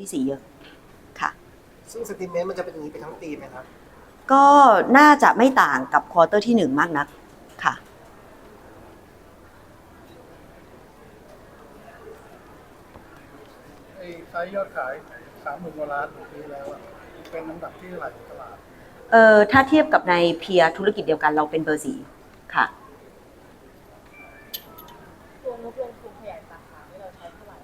ที่สี่เยอะค่ะ ซึ่งสติเมนต์มันจะเป็นอย่างนี้ไปทั้งปีไหมครับ ก็น่าจะไม่ต่างกับควอเตอร์ที่หนึ่งมากนักค่ะ ไอ้ไซส์ยอดขายสามหมื่นกว่าล้านของปีแล้วอะเป็นลำดับที่เท่าไหร่ของตลาด เอ่อถ้าเทียบกับในเพียร์ธุรกิจเดียวกันเราเป็นเบอร์สี่ค่ะ ตัวงบลงทุนขยายสาขาที่เราใช้เท่าไหร่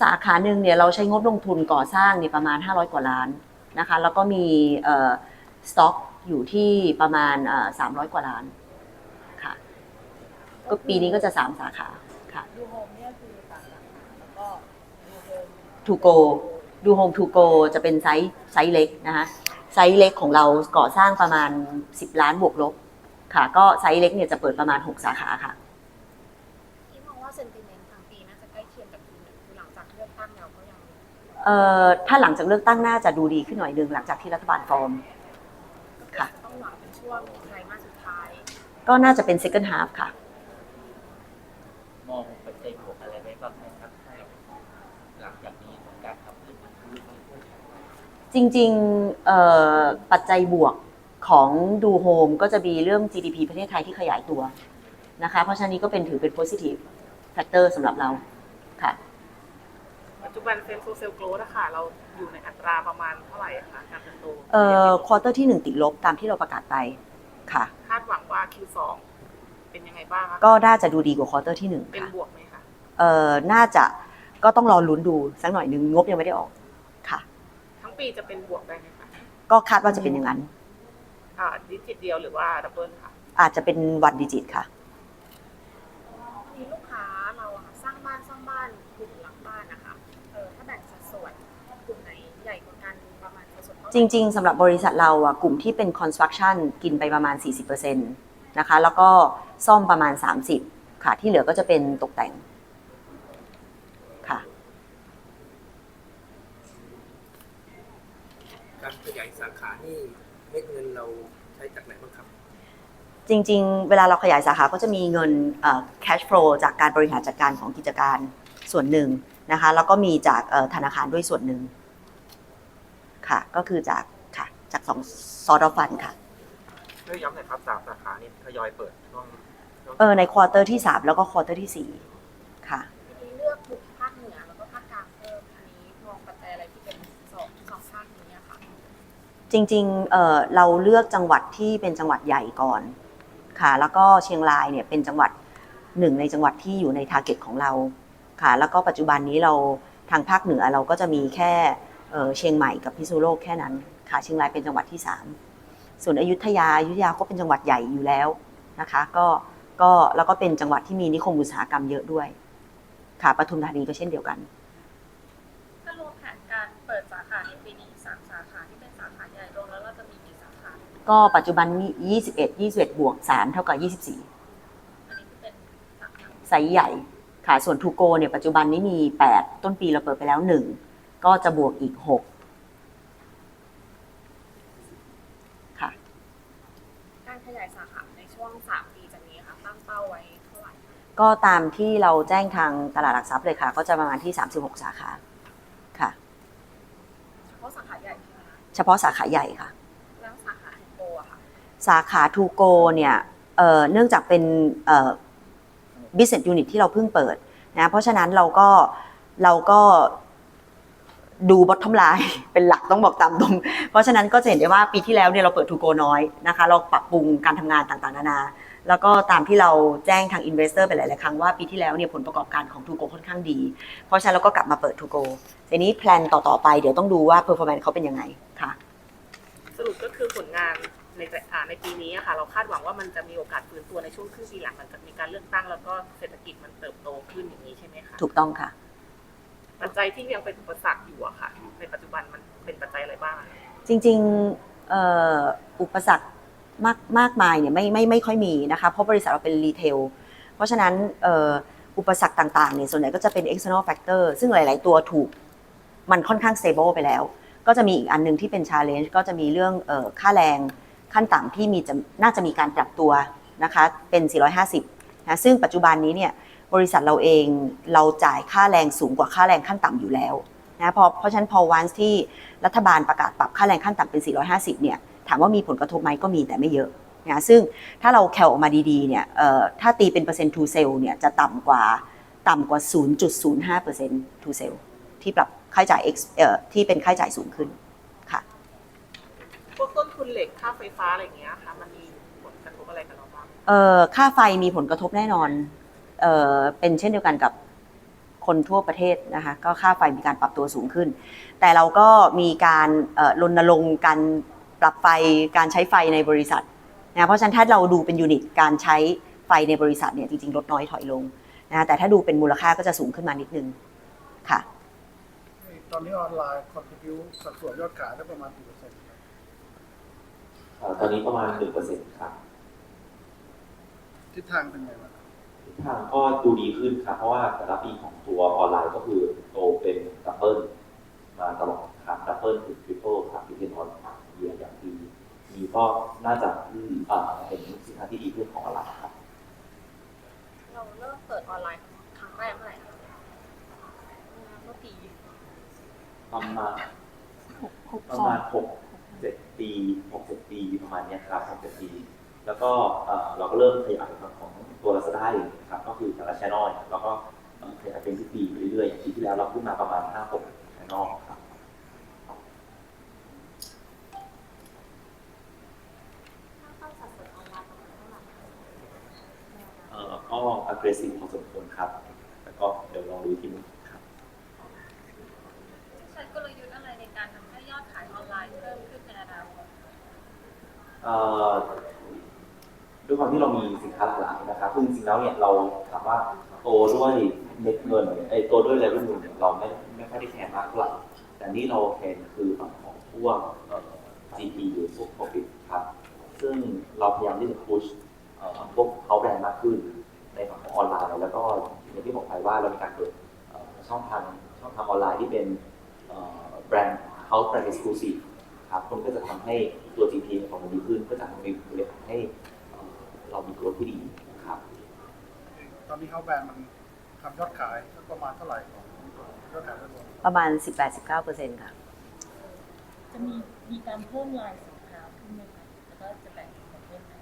สาขาหนึ่งเนี่ยเราใช้งบลงทุนก่อสร้างเนี่ยประมาณ 500 กว่าล้านนะคะ แล้วก็มีเอ่อสต็อกอยู่ที่ประมาณเอ่อ300 กว่าล้านค่ะ ก็ปีนี้ก็จะ 3 สาขาค่ะดูโฮมเนี่ยคือสามสาขาแล้วก็ดูโฮมทูโกดูโฮมทูโกจะเป็นไซส์ไซส์เล็กนะคะไซส์เล็กของเราก่อสร้างประมาณ 10 ล้านบวกลบค่ะ ก็ไซส์เล็กเนี่ยจะเปิดประมาณ 6 สาขาค่ะ ถ้าหลังจากเลือกตั้งน่าจะดูดีขึ้นหน่อยหนึ่งหลังจากที่รัฐบาลฟอร์มค่ะจะต้องหวังเป็นช่วงไตรมาสสุดท้าย ก็น่าจะเป็น second half ค่ะ มองปัจจัยบวกอะไรไว้บ้างไหมครับให้หลังจากนี้ของการขับเคลื่อนธุรกิจจริงๆเอ่อปัจจัยบวกของดูโฮมก็จะมีเรื่อง GDP ประเทศไทยที่ขยายตัวนะคะ เพราะฉะนั้นนี้ก็เป็นถือเป็น positive factor สำหรับเราค่ะ ปัจจุบันเซนโซเซลโกรดอะค่ะเราอยู่ในอัตราประมาณเท่าไหร่อะคะการเติบโตเอ่อควอเตอร์ที่ 1 ติดลบตามที่เราประกาศไปค่ะ คาดหวังว่า Q2 เป็นยังไงบ้างคะก็น่าจะดูดีกว่าควอเตอร์ที่1เป็นค่ะบวกไหมคะเอ่อน่าจะก็ต้องรอลุ้นดูสักหน่อยหนึ่งงบยังไม่ได้ออกค่ะ ทั้งปีจะเป็นบวกได้ไหมคะก็คาดว่าจะเป็นอย่างนั้น อ่าดิจิตเดียวหรือว่าดับเบิลค่ะอาจจะเป็นวันดิจิตค่ะ จร่ริง ๆสำหรับบริษัทเราอะกลุ่มที่เป็น construction กินไปประมาณ 40%นะคะ แล้วก็ซ่อมประมาณ 30 ค่ะ ที่เหลือก็จะเป็นตกแต่งค่ะการขยายสาขานี่เม็ดเงินเราใช้จากไหนบ้างครับ จริง ๆ เวลาเราขยายสาขาก็จะมีเงินเอ่อ cash flow จากการบริหารจัดการของกิจการส่วนหนึ่งนะคะ แล้วก็มีจากเอ่อธนาคารด้วยส่วนหนึ่ง ค่ะ ก็คือจากค่ะ จากสองซอร์ดฟันค่ะ ช่วยย้ำหน่อยครับสามสาขานี่ทยอยเปิดช่วงช่วงเออในควอเตอร์ที่3แล้วก็ควอเตอร์ที่4ค่ะ ทีนี้เลือกกลุ่มภาคเหนือแล้วก็ภาคกลางเพิ่มอันนี้มองปัจจัยอะไรที่เป็นสองสองภาคนี้อะค่ะจริงๆเอ่อเราเลือกจังหวัดที่เป็นจังหวัดใหญ่ก่อนค่ะ แล้วก็เชียงรายเนี่ยเป็นจังหวัดหนึ่งในจังหวัดที่อยู่ในทาร์เก็ตของเราค่ะ แล้วก็ปัจจุบันนี้เราทางภาคเหนือเราก็จะมีแค่ เอ่อเชียงใหม่กับพิษณุโลกแค่นั้นค่ะเชียงรายเป็นจังหวัดที่ 3 ส่วนอยุธยาอยุธยาก็เป็นจังหวัดใหญ่อยู่แล้วนะคะก็ก็แล้วก็เป็นจังหวัดที่มีนิคมอุตสาหกรรมเยอะด้วย ค่ะปทุมธานีก็เช่นเดียวกันถ้ารวมแผนการเปิดสาขาในปีนี้สามสาขาที่เป็นสาขาใหญ่รวมแล้วเราจะมีกี่สาขาก็ปัจจุบันมี21 21บวก3เท่ากับ 24อันนี้คือเป็นสาขาไซส์ใหญ่ค่ะส่วนทูโกเนี่ยปัจจุบันนี้มี 8 ต้นปีเราเปิดไปแล้ว 1 ก็จะบวกอีก 6 ค่ะ การขยายสาขาในช่วงสามปีจากนี้ค่ะ ตั้งเป้าไว้เท่าไหร่คะก็ตามที่เราแจ้งทางตลาดหลักทรัพย์เลยค่ะ ก็จะประมาณที่ 36 สาขาค่ะ เฉพาะสาขาใหญ่ใช่ไหมคะเฉพาะสาขาใหญ่ค่ะ แล้วสาขาแฮนโกอะค่ะ สาขาทูโกเนี่ยเอ่อเนื่องจากเป็นเอ่อ business unit ที่เราเพิ่งเปิดนะเพราะฉะนั้นเราก็เราก็ ดู bottom line เป็นหลักต้องบอกตามตรง เพราะฉะนั้นก็จะเห็นได้ว่าปีที่แล้วเนี่ยเราเปิดทูโกน้อยนะคะ เราปรับปรุงการทำงานต่างๆ นานา แล้วก็ตามที่เราแจ้งทาง investor ไปหลายๆครั้งว่าปีที่แล้วเนี่ยผลประกอบการของทูโกค่อนข้างดี เพราะฉะนั้นเราก็กลับมาเปิดทูโกทีนี้แพลนต่อๆไปเดี๋ยวต้องดูว่า performance เขาเป็นยังไงค่ะ สรุปก็คือผลงานในแต่อ่าในปีนี้อะค่ะเราคาดหวังว่ามันจะมีโอกาสฟื้นตัวในช่วงครึ่งปีหลังหลังจากมีการเลือกตั้งแล้วก็เศรษฐกิจมันเติบโตขึ้นอย่างนี้ใช่ไหมคะถูกต้องค่ะ ปัจจัยที่ยังเป็นอุปสรรคอยู่อะค่ะ ในปัจจุบันมันเป็นปัจจัยอะไรบ้างอะจริงๆเอ่ออุปสรรคมากมากมายเนี่ยไม่ไม่ไม่ค่อยมีนะคะเพราะบริษัทเราเป็นรีเทลเพราะฉะนั้นเอ่ออุปสรรคต่างๆเนี่ยส่วนใหญ่ก็จะเป็น external factor ซึ่งหลาย ๆ ตัวถูกมันค่อนข้าง stable ไปแล้ว ก็จะมีอีกอันหนึงที่เป็น challenge ก็จะมีเรื่องเอ่อค่าแรงขั้นต่ำที่มีจะน่าจะมีการปรับตัวนะคะเป็น 450นะซึ่งปัจจุบันนี้เนี่ย บริษัทเราเองเราจ่ายค่าแรงสูงกว่าค่าแรงขั้นต่ำอยู่แล้วนะเพราะเพราะฉะนั้นพอวันที่รัฐบาลประกาศปรับค่าแรงขั้นต่ำเป็น 450 เนี่ยถามว่ามีผลกระทบไหมก็มีแต่ไม่เยอะนะซึ่งถ้าเราแคลออกมาดีๆเนี่ยเอ่อถ้าตีเป็นเปอร์เซ็นต์ to sell เนี่ยจะต่ำกว่าต่ำกว่า 0.05% to sell ที่ปรับค่าใช้จ่าย X เอ่อที่เป็นค่าใช้จ่ายสูงขึ้นค่ะพวกต้นทุนเหล็กค่าไฟฟ้าอะไรอย่างเงี้ยค่ะมันมีผลกระทบอะไรกับเราบ้างเอ่อค่าไฟมีผลกระทบแน่นอน เอ่อเป็นเช่นเดียวกันกับคนทั่วประเทศนะคะก็ค่าไฟมีการปรับตัวสูงขึ้น แต่เราก็มีการเอ่อรณรงค์การปรับไฟการใช้ไฟในบริษัทนะเพราะฉะนั้นถ้าเราดูเป็นยูนิตการใช้ไฟในบริษัทเนี่ยจริงๆ ลดน้อยถอยลงนะแต่ถ้าดูเป็นมูลค่าก็จะสูงขึ้นมานิดนึงค่ะตอนนี้ออนไลน์คอนทิบิวสัดส่วนยอดขายได้ประมาณกี่เปอร์เซ็นต์ครับเอ่อตอนนี้ประมาณหนึ่งเปอร์เซ็นต์ครับทิศทางเป็นไงบ้างครับ ทิศทางก็ดูดีขึ้นครับ เพราะว่าแต่ละปีของตัวออนไลน์ก็คือโตเป็นดับเบิลมาตลอดครับดับเบิลถึงทริปเปิลครับที่เป็นออนเยียอย่างดีมีก็น่าจะเอ่อเห็นสินค้าที่ดีขึ้นของออนไลน์ครับ เราเริ่มเปิดออนไลน์ครั้งแรกเมื่อไหร่คะเมื่อปีประมาณประมาณหกเจ็ดปีหกเจ็ดปีประมาณเนี้ยครับหกเจ็ดปี แล้วก็เอ่อเราก็เริ่มขยายของตัว Lazada เองนะครับก็คือแต่ละช่องแล้วก็เอ่อขยายเป็นทุกปีไปเรื่อยๆอย่างปีที่แล้วเราขึ้นมาประมาณห้าหกช่องครับตั้งสัดส่วนออนไลน์ประมาณเท่าไหร่เอ่อก็ aggressive พอสมควรครับแต่ก็เดี๋ยวลองดูอีกทีนึงครับใช้กลยุทธ์อะไรในการทำให้ยอดขายออนไลน์เพิ่มขึ้นในอนาคตเอ่อ ด้วยความที่เรามีสินค้าหลากหลายนะครับซึ่งจริงๆแล้วเนี่ยเราถามว่าโตด้วยเม็ดเงินไอ้โตด้วยเลเวลเงินเนี่ยเราไม่ไม่ค่อยได้แคร์มากเท่าไหร่แต่นี่เราแคร์คือฝั่งของพวกเอ่อ GP หรือพวก profit ครับ ซึ่งเราพยายามที่จะ push พวกเขาแบรนด์มากขึ้น ในฝั่งของออนไลน์ แล้วก็อย่างที่บอกไปว่าเรามีการเปิดช่องทางช่องทางออนไลน์ที่เป็นแบรนด์ house brand exclusive ครับมันก็จะทำให้ตัว GP ของมันดีขึ้น ก็จะทำให้ให้ เอ่อเรามีตัวที่ดีครับตอนนี้เขาแบรนด์มันทำยอดขายสักประมาณเท่าไหร่ของยอดขายทั้งหมดประมาณ 18-19%ค่ะ จะมีมีการเพิ่มลายสินค้าขึ้นไหมคะแล้วก็จะแบ่งเป็นประเภทไหน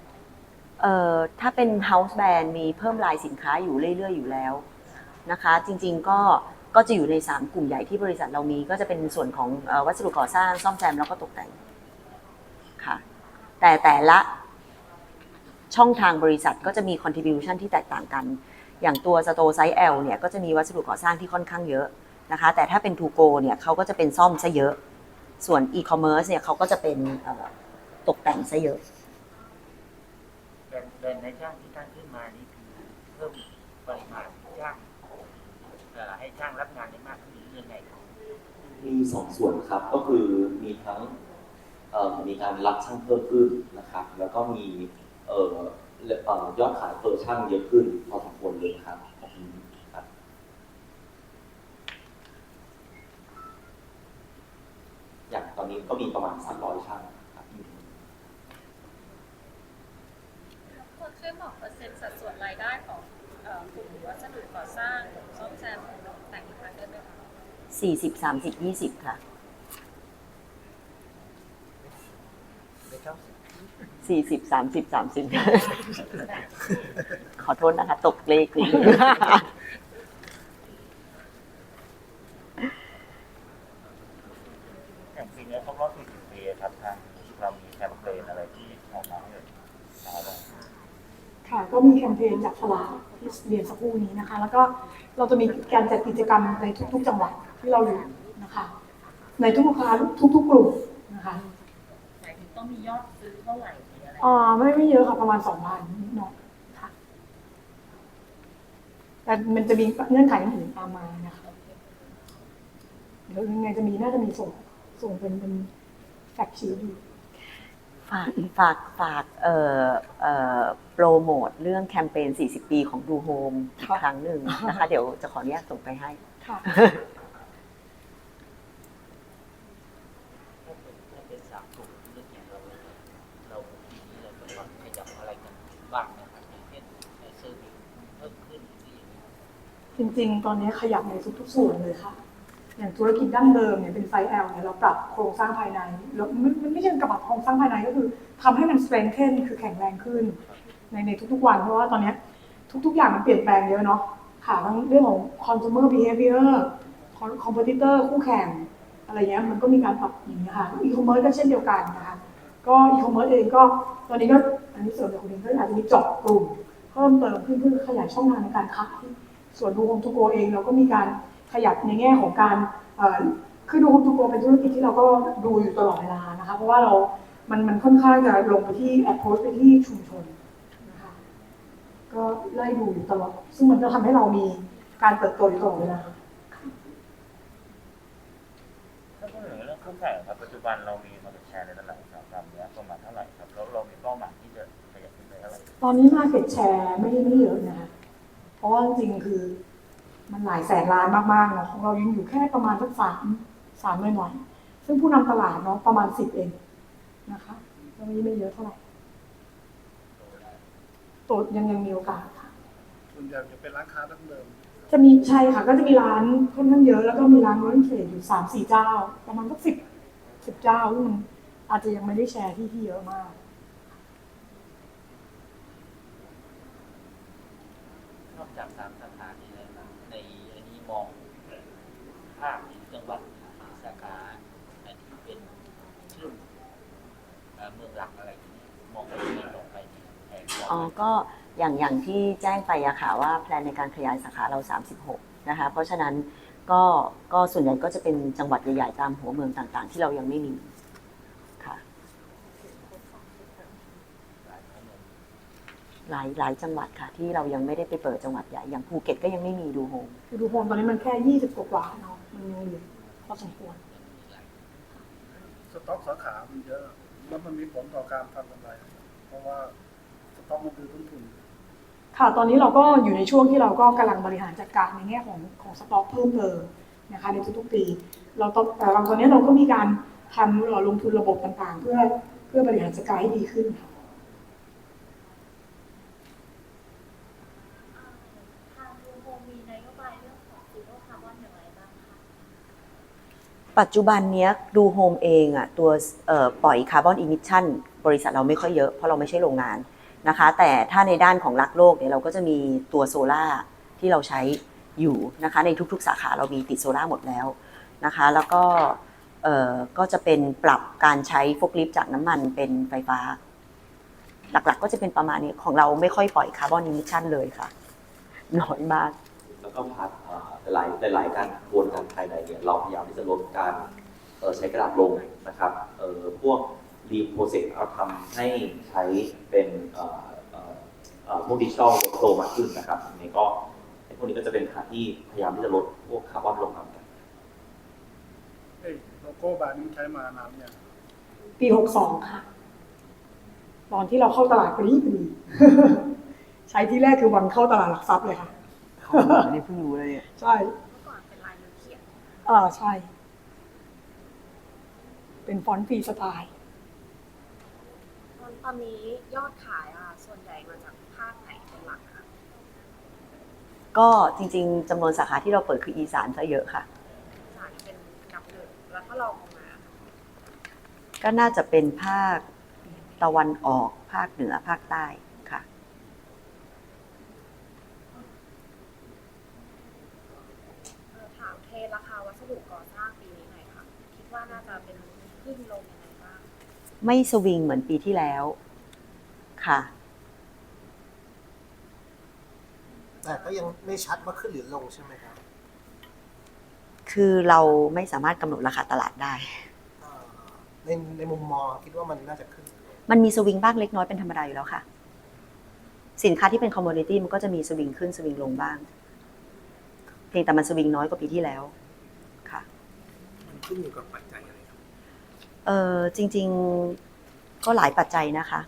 เอ่อถ้าเป็น house brand มีเพิ่มลายสินค้าอยู่เรื่อย ๆ อยู่แล้วนะคะ จริงๆก็ก็จะอยู่ใน 3 กลุ่มใหญ่ที่บริษัทเรามีก็จะเป็นส่วนของเอ่อวัสดุก่อสร้างซ่อมแซมแล้วก็ตกแต่งค่ะ แต่แต่ละ ช่องทางบริษัทก็จะมี contribution ที่แตกต่างกัน อย่างตัว store size L เนี่ยก็จะมีวัสดุก่อสร้างที่ค่อนข้างเยอะนะคะ แต่ถ้าเป็น to go เนี่ยเขาก็จะเป็นซ่อมซะเยอะ ส่วน e-commerce เนี่ยเขาก็จะเป็นเอ่อตกแต่งซะเยอะแบรนด์แบรนด์ในจ้างที่ตั้งขึ้นมานี่คือเพิ่มปริมาณจ้างเอ่อให้ช่างรับงานได้มากขึ้นหรือยังไงครับมีสองส่วนครับก็คือมีทั้งเอ่อมีการรับช่างเพิ่มขึ้นนะครับ แล้วก็มี เอ่อยอดขายเปอร์ช่างเยอะขึ้นพอสมควรเลยครับอย่างตอนนี้ก็มีประมาณ300ช่างครับควรช่วยบอกเปอร์เซ็นต์สัดส่วนรายได้ของกลุ่มวัสดุก่อสร้างซ่อมแซมแต่งอีกครั้งได้ไหมคะสี่สิบสามสิบยี่สิบค่ะ ไม่เก้าสิบ สี่สิบสามสิบสามสิบขอโทษนะคะ ตกเลขนิดนึงอย่างปีนี้ครบรอบ40ปีครับทางเรามีแคมเปญอะไรที่ออกมาให้ชาวบ้านค่ะก็มีแคมเปญจากพลาที่เรียนสักครู่นี้นะคะ แล้วก็เราจะมีการจัดกิจกรรมในทุก ๆ จังหวัดที่เราอยู่นะคะ ในทุกลูกค้าทุก ๆ กลุ่มนะคะ หมายถึงต้องมียอดซื้อเท่าไหร่หรื ออะไรอ่าไม่ไม่เยอะค่ะประมาณสองพันนิดหน่อยค่ะ แต่มันจะมีเงื่อนไขอื่นตามมานะคะเดี๋ยวยังไงจะมีน่าจะมีส่งส่งเป็นเป็นแฟกชีอยู่ฝากฝากฝากเอ่อเอ่อโปรโมทเรื่องแคมเปญ 40 ปีของดูโฮมอีกค่ะครั้งหนึ่งนะคะ เดี๋ยวจะขออนุญาตส่งไปให้ ค่ะ ถ้าเป็นถ้าเป็นสามกลุ่มธุรกิจเราเราทีนี้เราจะวางขยับอะไรกันบ้างนะครับอย่างเช่นในเซอร์วิสเพิ่มขึ้นห จริง ๆ ตอนนี้ขยับในทุก ๆ ส่วนเลยค่ะ อย่างธุรกิจดั้งเดิมเนี่ยเป็นไซส์ L เนี่ยเราปรับโครงสร้างภายในแล้วมันไม่ใช่กับปรับโครงสร้างภายในก็คือทำให้มัน strengthen คือแข็งแรงขึ้น ในในทุก ๆ วันเพราะว่าตอนนี้ทุก ๆ อย่างมันเปลี่ยนแปลงเยอะเนาะค่ะทั้งเรื่องของ consumer behavior competitor คู่แข่ง อะไรเงี้ยมันก็มีการปรับอย่างนี้ค่ะอีคอมเมิร์ซก็เช่นเดียวกันนะคะก็อีคอมเมิร์ซเองก็ตอนนี้ก็อันนี้เสริมจากคุณเองก็อาจจะมีเจาะกลุ่มเพิ่มเติมขึ้นเพื่อขยายช่องทางในการขา ส่วนดูโฮมทูโกเองเราก็มีการขยับในแง่ของการเอ่อคือดูโฮมทูโกเป็นธุรกิจที่เราก็ดูอยู่ตลอดเวลานะคะเพราะว่าเรา มันมันค่อนข้างจะลงไปที่ approach ไปที่ชุมชนนะคะก็ไล่ดูอยู่ตลอด ซึ่งมันจะทำให้เรามีการเติบโตอยู่ตลอดเวลาถ้าพูดถึงเรื่องเครื่องแข่งครับปัจจุบันเรามีมาร์เก็ตแชร์ในตลาดอุตสาหกรรมเนี้ยประมาณเท่าไหร่ครับแล้วเรามีเป้าหมายที่จะขยับขึ้นไปเท่าไหร่ตอนนี้มาเก็ตแชร์ไม่ไม่เยอะนะคะ เพราะว่าจริงๆคือ มันหลายแสนล้านมากๆเนาะของเรายังอยู่แค่ประมาณสักสามสามหน่อยๆซึ่งผู้นำตลาดเนาะประมาณสิบเองนะคะตรงนี้ไม่เยอะเท่าไหร่โตยังยังมีโอกาสค่ะส่วนใหญ่จะเป็นร้านค้าดั้งเดิม จะมีใช่ค่ะ ก็จะมีร้านค่อนข้างเยอะแล้วก็มีร้านร้านเทรดอยู่สามสี่เจ้า ประมาณสักสิบสิบเจ้าซึ่งมันอาจจะยังไม่ได้แชร์ที่ที่เยอะมาก นอก จากสามสาขานี้แล้วนะในอันนี้มองภาพจังหวัดสาขาอันที่เป็นชื่อเอ่อเมืองหลักอะไรอย่มองไปยังไงต่อไปดีแผนองอ๋อก็อย่างอย่างที่แจ้งไปอะค่ะว่าแพลนในการขยายสาขาเรา 36 นะคะ เพราะฉะนั้นก็ก็ส่วนใหญ่ก็จะเป็นจังหวัดใหญ่ๆตามหัวเมืองต่างๆ ที่เรายังไม่มีค่ะ หลายหลายจังหวัดค่ะ ที่เรายังไม่ได้ไปเปิดจังหวัดใหญ่อย่างภูเก็ตก็ยังไม่มีดูโฮมคือดูโฮมตอนนี้มันแค่ยี่สิบกว่าๆเนาะมันยังเหลือพอสมควรสต็อกสาขามันเยอะ แล้วมันมีผลต่อการทำกำไร เพราะว่าสต็อกมันคือต้นทุนค่ะตอนนี้เราก็อยู่ในช่วงที่เราก็กำลังบริหารจัดการในแง่ของของสต็อกเพิ่มเติมนะคะในทุกๆปี เราต้องแต่เราตอนนี้เราก็มีการทำเอ่อลงทุนระบบต่างๆ เพื่อเพื่อบริหารจัดการให้ดีขึ้นค่ะ ทางดูโฮมมีนโยบายเรื่องของซีโร่คาร์บอนอย่างไรบ้างคะ ปัจจุบันเนี้ยดูโฮมเองอะตัวปล่อยคาร์บอนอิมิชชันบริษัทเราไม่ค่อยเยอะเพราะเราไม่ใช่โรงงานนะคะ แต่ถ้าในด้านของรักโลกเนี่ยเราก็จะมีตัวโซล่าที่เราใช้อยู่นะคะในทุกๆ สาขาเรามีติดโซล่าหมดแล้วนะคะ แล้วก็ก็จะเป็นปรับการใช้ฟกลิฟจากน้ำมันเป็นไฟฟ้า หลักๆก็จะเป็นประมาณนี้ของเราไม่ค่อยปล่อยคาร์บอนอิมิชชันเลยค่ะ น้อยมาก แล้วก็พาร์ท หลายหลาย ๆ การกระบวนการภายในเนี่ยเราพยายามที่จะลดการเอ่อใช้กระดาษลงนะครับเอ่อพวกรีโปรเซสเราทำให้ใช้เป็นเอ่อเอ่อเอ่อพวกดิจิทัลโฟลมากขึ้นนะครับอันนี้ก็ไอ้พวกนี้ก็จะเป็นพาร์ทที่พยายามที่จะลดพวกคาร์บอนลงมาเหมือนกันเอ้ยโลโก้แบรนด์นี้มันใช้มานานเนี่ยงปีหกสองค่ะ ตอนที่เราเข้าตลาดพอดีพอดีใช้ที่แรกคือวันเข้าตลาดหลักทรัพย์เลยค่ะ อันนี้เพิ่งรู้เลยใช่ เมื่อก่อนเป็นลายมือเขียนอ่าใช่ เป็นฟอนต์ฟรีสไตล์ตอนนี้ยอดขายอะส่วนใหญ่มาจากภาคไหนเป็นหลักคะก็จริง ๆจำนวนสาขาที่เราเปิดคืออีสานซะเยอะค่ะสายเป็นอันดับหนึ่งแล้วถ้าลองลงมาก็น่าจะเป็นภาคตะวันออกภาคเหนือภาคใต้ค่ะ เอ่อถามเทรนราคาวัสดุก่อสร้างปีนี้หน่อยค่ะ คิดว่าน่าจะเป็นขึ้นลงยังไงบ้าง ไม่สวิงเหมือนปีที่แล้วค่ะ แต่ก็ยังไม่ชัดว่าขึ้นหรือลงใช่ไหมครับคือเราไม่สามารถกำหนดราคาตลาดได้ เอ่อในในมุมมองคิดว่ามันน่าจะขึ้นหรือลงมันมีสวิงบ้างเล็กน้อยเป็นธรรมดาอยู่แล้วค่ะ สินค้าที่เป็นคอมมูนิตี้มันก็จะมีสวิงขึ้นสวิงลงบ้าง เพียงแต่มันสวิงน้อยกว่าปีที่แล้วค่ะ มันขึ้นอยู่กับปัจจัยอะไรครับ เออจริง ๆก็หลายปัจจัยนะคะ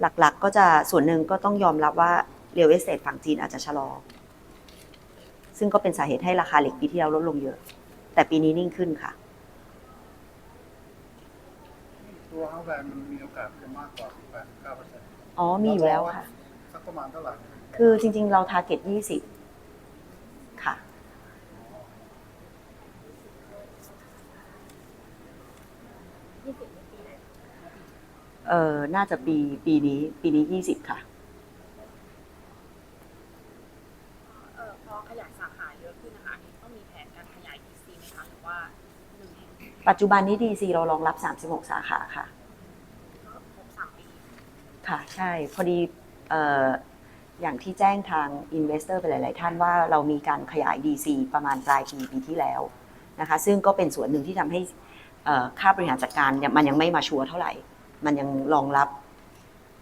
หลักๆก็จะส่วนหนึ่งก็ต้องยอมรับว่าเรียลเอสเตทฝั่งจีนอาจจะชะลอ ซึ่งก็เป็นสาเหตุให้ราคาเหล็กปีที่แล้วลดลงเยอะ แต่ปีนี้นิ่งขึ้นค่ะ ตัวเฮาแบรนด์มันมีโอกาสจะมากกว่า89เปอร์เซ็นต์อ๋อมีอยู่แล้วค่ะ สักประมาณเท่าไหร่คือจริง ๆ เราทาร์เก็ต20 ค่ะ เออน่าจะปีปีนี้ ปีนี้ยี่สิบค่ะ เออพอขยายสาขาเยอะขึ้นนะคะอันนี้ต้องมีแผนการขยาย DC ไหมคะหรือว่าหนึ่งแห่งปัจจุบันนี้ DC เรารองรับ 36 สาขาค่ะ ก็ครบสามปีค่ะ ใช่ พอดีเอ่ออย่างที่แจ้งทาง Investor ไปหลาย ๆ ท่านว่าเรามีการขยาย DC ประมาณปลายปีปีที่แล้วนะคะ ซึ่งก็เป็นส่วนหนึ่งที่ทำให้เอ่อค่าบริหารจัดการเนี่ยมันยังไม่มาชัวร์เท่าไหร่ มันยังรองรับ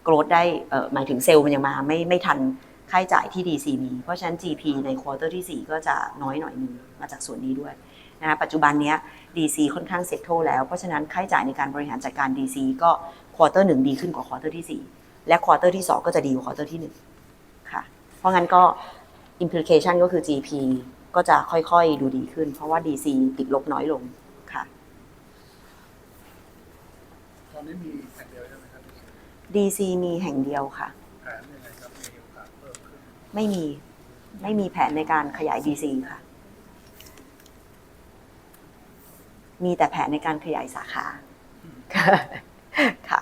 โกรดได้หมายถึงเซลล์มันยังมาไม่ไม่ทันค่าใช้จ่ายที่ DC มี เพราะฉะนั้น GP ในควอเตอร์ที่ 4 ก็จะน้อยหน่อยหนึงมาจากส่วนนี้ด้วยนะคะปัจจุบันนี้ DC ค่อนข้างเซ็ตโตแล้ว เพราะฉะนั้นค่าใช้จ่ายในการบริหารจัดการ DC ก็ควอเตอร์หนึ่งดีขึ้นกว่าควอเตอร์ที่ 4 และควอเตอร์ที่ 2 ก็จะดีกว่าควอเตอร์ที่1ค่ะเพราะงั้นก็ implication ก็คือ GP ก็จะค่อยๆดูดีขึ้น เพราะว่า DC ติดลบน้อยลงค่ะ ต อนนี้มีแห่งเดียวใช่ไหมครับ DC มีแห่งเดียวค่ะ แผนยังไงครับมีโอกาสเพิ่มขึ้นไม่มีไม่มีแผนในการขยาย DC ค่ะ มีแต่แผนในการขยายสาขา ค่ะ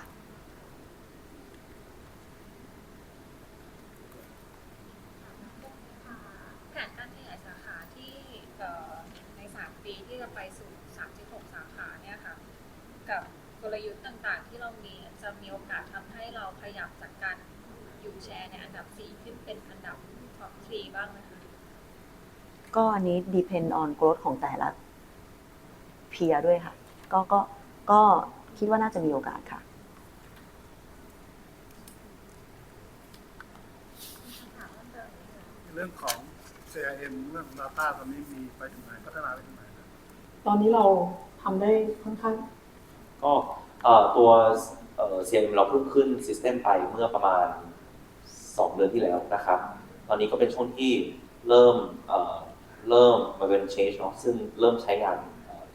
แผนการขยายสาขาที่เอ่อใน 3 ปีที่จะไปสู่ 36 สาขาเนี่ยค่ะ กับ กลยุทธ์ต่างๆ ที่เรามีจะมีโอกาสทำให้เราขยับจากการอยู่แชร์ในอันดับ 4 ขึ้นเป็นอันดับท็อป3บ้างไหมคะก็อันนี้ depend on growth ของแต่ละเพียด้วยค่ะ ก็ก็ก็คิดว่าน่าจะมีโอกาสค่ะเรื่องของ CRM เรื่อง Data ตอนนี้มีไปถึงไหนพัฒนาไปถึงไหนครับตอนนี้เราทำได้ค่อนข้าง ก็ตัวเอ่อ CRM เราเพิ่งขึ้น System ไปเมื่อประมาณ 2 เดือนที่แล้วนะครับ ตอนนี้ก็เป็นช่วงที่เริ่มเริ่มมาเป็น change เนาะซึ่งเริ่มใช้งาน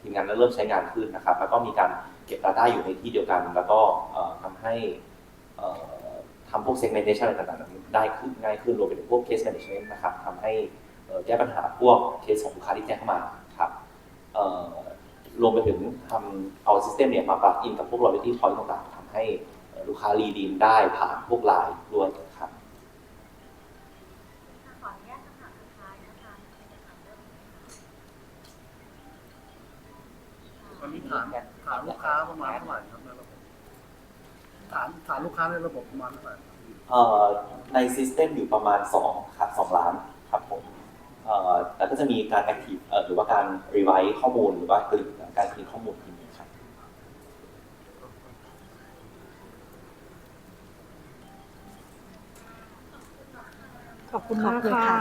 ทีมงานเริ่มใช้งานขึ้นนะครับ แล้วก็มีการเก็บ Data อยู่ในที่เดียวกัน แล้วก็ทำให้ทำพวก segmentation อะไรต่างๆ ได้ขึ้นง่ายขึ้นรวมไปถึงพวก case management นะครับทำให้แก้ปัญหาพวกเคสของลูกค้าที่แจ้งเข้ามาครับ รวมไปถึงทำเอาซิสเต็มเนี่ยมาปรับอินกับพวก loyalty point ต่างๆทำให้เอ่อลูกค้ารีดีมได้ผ่านพวกไลน์ด้วยครับขออนุญาตคำถามสุดท้ายนะคะจะถามเรื่องตอนนี้ฐานฐานลูกค้าประมาณเท่าไหร่ครับในระบบฐานฐานลูกค้าในระบบประมาณเท่าไหร่เอ่อในซิสเต็มอยู่ประมาณ2ครับ2ล้านครับผมเอ่อแล้วก็จะมีการ active เอ่อหรือว่าการ revise ข้อมูลหรือว่า การคลีนข้อมูลทีนี้ครับ ขอบคุณขอบมากคุณค่ะค่ะ